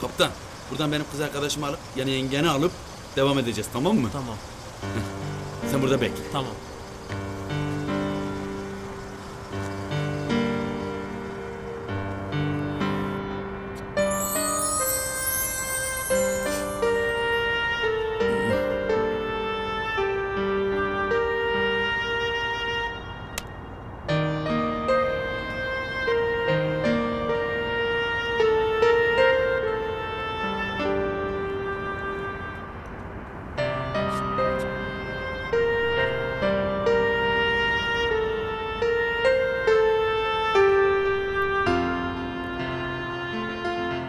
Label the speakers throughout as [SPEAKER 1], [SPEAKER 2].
[SPEAKER 1] Kaptan buradan benim kız arkadaşımı alıp yani yengeni alıp devam edeceğiz tamam mı?
[SPEAKER 2] Tamam.
[SPEAKER 1] Sen burada bekle.
[SPEAKER 2] Tamam.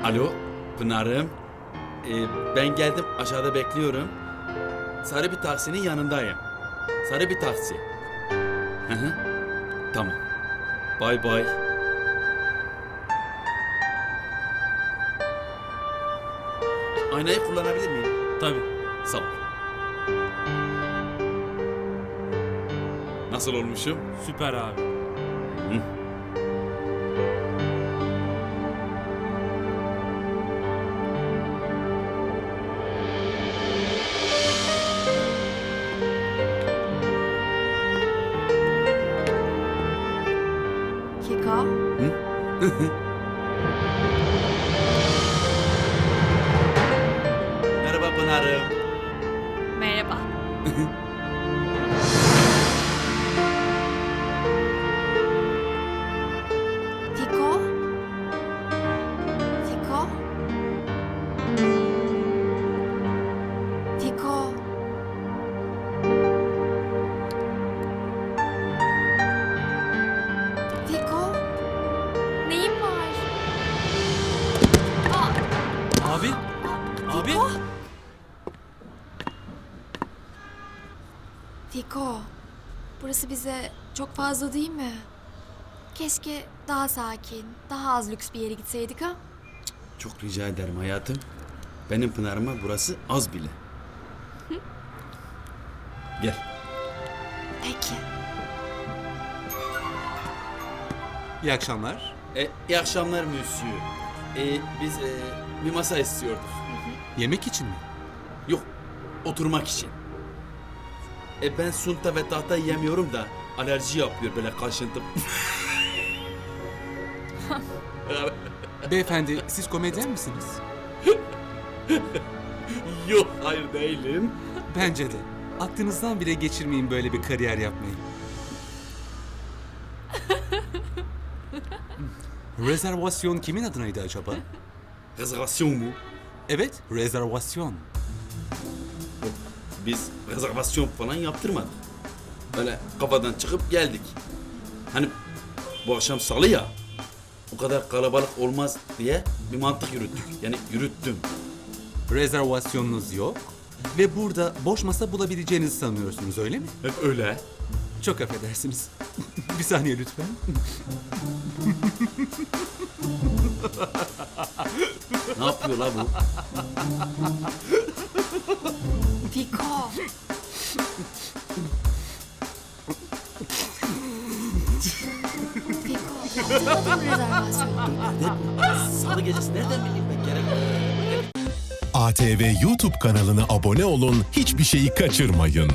[SPEAKER 1] Alo Pınar'ım. Ee, ben geldim aşağıda bekliyorum. Sarı bir taksinin yanındayım. Sarı bir taksi. Hı hı. Tamam. Bay bay. Aynayı kullanabilir miyim?
[SPEAKER 2] Tabii.
[SPEAKER 1] Sağ ol. Nasıl olmuşum?
[SPEAKER 2] Süper abi.
[SPEAKER 3] Keko.
[SPEAKER 1] Merhaba Pınar'ım.
[SPEAKER 3] Merhaba. Fiko, burası bize çok fazla değil mi? Keşke daha sakin, daha az lüks bir yere gitseydik ha?
[SPEAKER 1] Çok rica ederim hayatım. Benim Pınar'ıma burası az bile. Gel.
[SPEAKER 3] Peki.
[SPEAKER 4] İyi akşamlar.
[SPEAKER 1] E, iyi akşamlar Monsieur. E, biz e, bir masa istiyorduk.
[SPEAKER 4] Yemek için mi?
[SPEAKER 1] Yok, oturmak için. E ben sunta ve tahta yemiyorum da alerji yapıyor böyle kaşıntım.
[SPEAKER 4] Beyefendi siz komedyen misiniz?
[SPEAKER 1] Yok, hayır değilim.
[SPEAKER 4] Bence de. Aklınızdan bile geçirmeyin böyle bir kariyer yapmayı. Rezervasyon kimin adınaydı acaba?
[SPEAKER 1] Rezervasyon mu?
[SPEAKER 4] Evet, rezervasyon.
[SPEAKER 1] Biz rezervasyon falan yaptırmadık. Öyle kafadan çıkıp geldik. Hani bu akşam salı ya. O kadar kalabalık olmaz diye bir mantık yürüttük. Yani yürüttüm.
[SPEAKER 4] Rezervasyonunuz yok ve burada boş masa bulabileceğinizi sanıyorsunuz öyle mi?
[SPEAKER 1] Hep öyle.
[SPEAKER 4] Çok affedersiniz. bir saniye lütfen.
[SPEAKER 1] Ne yapıyor la bu?
[SPEAKER 3] Fiko. Rezervasyonu?
[SPEAKER 1] Salı gecesi nereden bileyim ben gerek
[SPEAKER 5] ATV YouTube kanalına abone olun, hiçbir şeyi kaçırmayın.